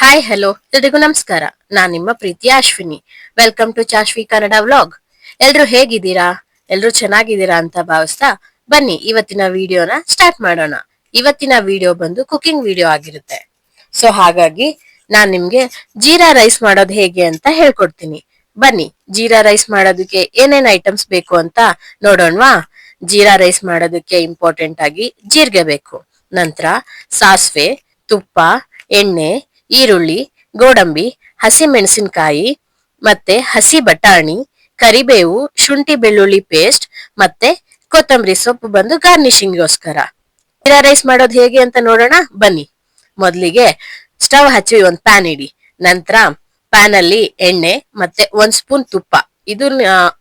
Hi hello ಎಲ್ರಿಗೂ ನಮಸ್ಕಾರ. ನಾನ್ ನಿಮ್ಮ ಪ್ರೀತಿಯ Ashwini. Welcome to Chashvi Kannada vlog ಎಲ್ರು ಹೇಗಿದ್ದೀರಾ? ಎಲ್ರು ಚೆನ್ನಾಗಿದ್ದೀರಾ ಅಂತ ಭಾವಿಸ್ತಾ ಬನ್ನಿ, ಇವತ್ತಿನ ವಿಡಿಯೋನ ಸ್ಟಾರ್ಟ್ ಮಾಡೋಣ. ಇವತ್ತಿನ ವಿಡಿಯೋ ಬಂದು ಕುಕಿಂಗ್ ವಿಡಿಯೋ ಆಗಿರುತ್ತೆ. ಸೊ ಹಾಗಾಗಿ ನಾನ್ ನಿಮ್ಗೆ ಜೀರಾ ರೈಸ್ ಮಾಡೋದು ಹೇಗೆ ಅಂತ ಹೇಳ್ಕೊಡ್ತೀನಿ. ಬನ್ನಿ, ಜೀರಾ ರೈಸ್ ಮಾಡೋದಕ್ಕೆ ಏನೇನ್ ಐಟಮ್ಸ್ ಬೇಕು ಅಂತ ನೋಡೋಣವಾ? ಜೀರಾ ರೈಸ್ ಮಾಡೋದಕ್ಕೆ ಇಂಪಾರ್ಟೆಂಟ್ ಆಗಿ ಜೀರಿಗೆ ಬೇಕು. ನಂತರ ಸಾಸಿವೆ, ತುಪ್ಪ, ಎಣ್ಣೆ ಈರುಳ್ಳಿ, ಗೋಡಂಬಿ ಹಸಿ ಮೆಣಸಿನಕಾಯಿ ಮತ್ತೆ ಹಸಿ ಬಟಾಣಿ, ಕರಿಬೇವು, ಶುಂಠಿ ಬೆಳ್ಳುಳ್ಳಿ ಪೇಸ್ಟ್ ಮತ್ತೆ ಕೊತ್ತಂಬರಿ ಸೊಪ್ಪು ಬಂದು ಗಾರ್ನಿಶಿಂಗ್ಗೋಸ್ಕರ ಜೀರಾ ರೈಸ್ ಮಾಡೋದು ಹೇಗೆ ಅಂತ ನೋಡೋಣ? ಬನ್ನಿ. ಮೊದಲಿಗೆ ಸ್ಟವ್ ಹಚ್ಚಿ ಒಂದು ಪ್ಯಾನ್ ಇಡಿ. ನಂತರ ಪ್ಯಾನ್ ಅಲ್ಲಿ ಎಣ್ಣೆ ಮತ್ತೆ ಒಂದ್ ಸ್ಪೂನ್ ತುಪ್ಪ. ಇದು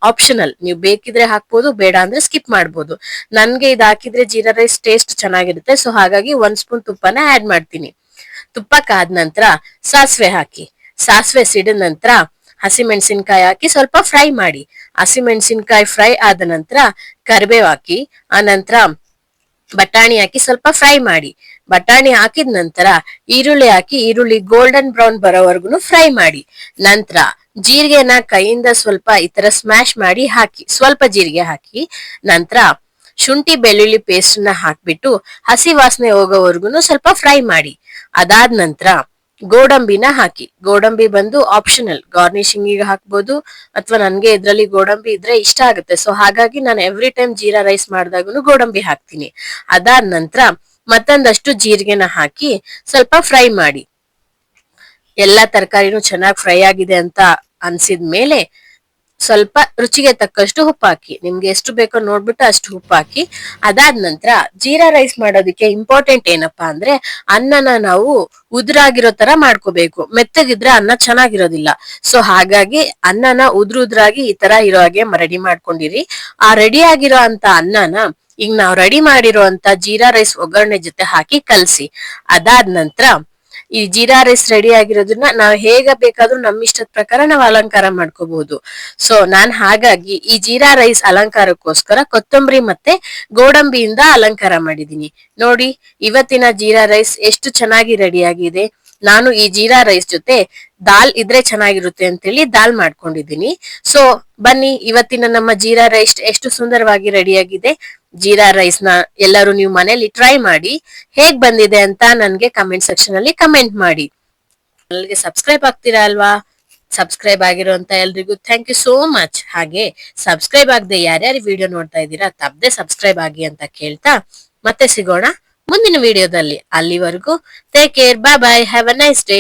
ಆಪ್ಷನಲ್ ನೀವು ಬೇಕಿದ್ರೆ ಹಾಕ್ಬೋದು, ಬೇಡ ಅಂದ್ರೆ ಸ್ಕಿಪ್ ಮಾಡ್ಬೋದು. ನನ್ಗೆ ಇದು ಹಾಕಿದ್ರೆ ಜೀರಾ ರೈಸ್ ಟೇಸ್ಟ್ ಚೆನ್ನಾಗಿರುತ್ತೆ, ಸೊ ಹಾಗಾಗಿ ಒಂದ್ ಸ್ಪೂನ್ ತುಪ್ಪನ ಆಡ್ ಮಾಡ್ತೀನಿ. ತುಪ್ಪ ಕಾದ ನಂತರ ಸಾಸಿವೆ ಹಾಕಿ. ಸಾಸಿವೆ ಸಿಡಿದ ನಂತರ ಹಸಿ ಮೆಣಸಿನ್ಕಾಯಿ ಹಾಕಿ ಸ್ವಲ್ಪ ಫ್ರೈ ಮಾಡಿ. ಹಸಿ ಮೆಣಸಿನ್ಕಾಯಿ ಫ್ರೈ ಆದ ನಂತರ ಕರಿಬೇವು ಹಾಕಿ, ಆ ನಂತರ ಬಟಾಣಿ ಹಾಕಿ ಸ್ವಲ್ಪ ಫ್ರೈ ಮಾಡಿ. ಬಟಾಣಿ ಹಾಕಿದ ನಂತರ ಈರುಳ್ಳಿ ಹಾಕಿ, ಈರುಳ್ಳಿ ಗೋಲ್ಡನ್ ಬ್ರೌನ್ ಬರೋವರೆಗೂ ಫ್ರೈ ಮಾಡಿ. ನಂತರ ಜೀರಿಗೆನ ಕೈಯಿಂದ ಸ್ವಲ್ಪ ಈ ತರ ಸ್ಮ್ಯಾಶ್ ಮಾಡಿ ಹಾಕಿ, ಸ್ವಲ್ಪ ಜೀರಿಗೆ ಹಾಕಿ. ನಂತರ ಶುಂಠಿ ಬೆಳ್ಳುಳ್ಳಿ ಪೇಸ್ಟ್ನ ಹಾಕ್ಬಿಟ್ಟು ಹಸಿ ವಾಸನೆ ಹೋಗೋವರೆಗೂ ಸ್ವಲ್ಪ ಫ್ರೈ ಮಾಡಿ. ಅದಾದ ನಂತರ ಗೋಡಂಬಿನ ಹಾಕಿ. ಗೋಡಂಬಿ ಬಂದು ಆಪ್ಷನಲ್ ಗಾರ್ನಿಶಿಂಗ್ಗೆ ಹಾಕ್ಬೋದು, ಅಥವಾ ನನ್ಗೆ ಇದ್ರಲ್ಲಿ ಗೋಡಂಬಿ ಇದ್ರೆ ಇಷ್ಟ ಆಗುತ್ತೆ. ಸೊ ಹಾಗಾಗಿ ನಾನು ಎವ್ರಿ ಟೈಮ್ ಜೀರಾ ರೈಸ್ ಮಾಡಿದಾಗೂ ಗೋಡಂಬಿ ಹಾಕ್ತೀನಿ. ಅದಾದ ನಂತರ ಮತ್ತೊಂದಷ್ಟು ಜೀರಿಗೆನ ಹಾಕಿ ಸ್ವಲ್ಪ ಫ್ರೈ ಮಾಡಿ. ಎಲ್ಲಾ ತರಕಾರಿನೂ ಚೆನ್ನಾಗಿ ಫ್ರೈ ಆಗಿದೆ ಅಂತ ಅನ್ಸಿದ ಮೇಲೆ ಸ್ವಲ್ಪ ರುಚಿಗೆ ತಕ್ಕಷ್ಟು ಉಪ್ಪು ಹಾಕಿ ನಿಮ್ಗೆ ಎಷ್ಟು ಬೇಕೋ ನೋಡ್ಬಿಟ್ಟು ಅಷ್ಟು ಉಪ್ಪು ಹಾಕಿ ಅದಾದ ನಂತರ ಜೀರಾ ರೈಸ್ ಮಾಡೋದಕ್ಕೆ ಇಂಪಾರ್ಟೆಂಟ್ ಏನಪ್ಪಾ ಅಂದ್ರೆ ಅನ್ನನ ನಾವು ಉದುರಾಗಿರೋ ತರ ಮಾಡ್ಕೋಬೇಕು. ಮೆತ್ತಗಿದ್ರೆ ಅನ್ನ ಚೆನ್ನಾಗಿರೋದಿಲ್ಲ. ಸೊ ಹಾಗಾಗಿ ಅನ್ನನ ಉದ್ರ ಉದ್ರಾಗಿ ಈ ತರ ಇರೋ ಹಾಗೆ ರೆಡಿ ಮಾಡ್ಕೊಂಡಿರಿ. ಆ ರೆಡಿ ಆಗಿರೋ ಅಂತ ಅನ್ನನ ಈಗ ನಾವು ರೆಡಿ ಮಾಡಿರೋ ಅಂತ ಜೀರಾ ರೈಸ್ ಒಗ್ಗರಣೆ ಜೊತೆ ಹಾಕಿ ಕಲಸಿ. ಅದಾದ ನಂತರ ಈ ಜೀರಾ ರೈಸ್ ರೆಡಿ ಆಗಿರೋದನ್ನ ನಾವು ಹೇಗ ಬೇಕಾದ್ರೂ ನಮ್ಮ ಇಷ್ಟದ ಪ್ರಕಾರ ನಾವು ಅಲಂಕಾರ ಮಾಡ್ಕೋಬಹುದು ಸೊ ನಾನ್ ಹಾಗಾಗಿ ಈ ಜೀರಾ ರೈಸ್ ಅಲಂಕಾರಕ್ಕೋಸ್ಕರ ಕೊತ್ತಂಬರಿ ಮತ್ತೆ ಗೋಡಂಬಿಯಿಂದ ಅಲಂಕಾರ ಮಾಡಿದೀನಿ. ನೋಡಿ, ಇವತ್ತಿನ ಜೀರಾ ರೈಸ್ ಎಷ್ಟು ಚೆನ್ನಾಗಿ ರೆಡಿ ಆಗಿದೆ. ನಾನು ಈ ಜೀರಾ ರೈಸ್ ಜೊತೆ ದಾಲ್ ಇದ್ರೆ ಚೆನ್ನಾಗಿರುತ್ತೆ ಅಂತೇಳಿ ದಾಲ್ ಮಾಡ್ಕೊಂಡಿದ್ದೀನಿ. ಸೊ ಬನ್ನಿ, ಇವತ್ತಿನ ನಮ್ಮ ಜೀರಾ ರೈಸ್ ಎಷ್ಟು ಸುಂದರವಾಗಿ ರೆಡಿಯಾಗಿದೆ. ಜೀರಾ ರೈಸ್ನ ಎಲ್ಲರೂ ನೀವು ಮನೇಲಿ ಟ್ರೈ ಮಾಡಿ. ಹೇಗ್ ಬಂದಿದೆ ಅಂತ ನನ್ಗೆ ಕಮೆಂಟ್ ಸೆಕ್ಷನ್ ಅಲ್ಲಿ ಕಮೆಂಟ್ ಮಾಡಿ. ನನಗೆ ಸಬ್ಸ್ಕ್ರೈಬ್ ಆಗ್ತೀರಾ ಅಲ್ವಾ? ಸಬ್ಸ್ಕ್ರೈಬ್ ಆಗಿರೋಂತ ಎಲ್ರಿಗೂ ಥ್ಯಾಂಕ್ ಯು ಸೋ ಮಚ್ ಹಾಗೆ ಸಬ್ಸ್ಕ್ರೈಬ್ ಆಗದೆ ಯಾರ್ಯಾರು ವಿಡಿಯೋ ನೋಡ್ತಾ ಇದ್ದೀರಾ, ತಪ್ಪದೆ ಸಬ್ಸ್ಕ್ರೈಬ್ ಆಗಿ ಅಂತ ಕೇಳ್ತಾ ಮತ್ತೆ ಸಿಗೋಣ. ಮುಂದಿನ ವಿಡಿಯೋದಲ್ಲಿ ಅಲ್ಲಿವರೆಗೂ take care bye bye have a nice day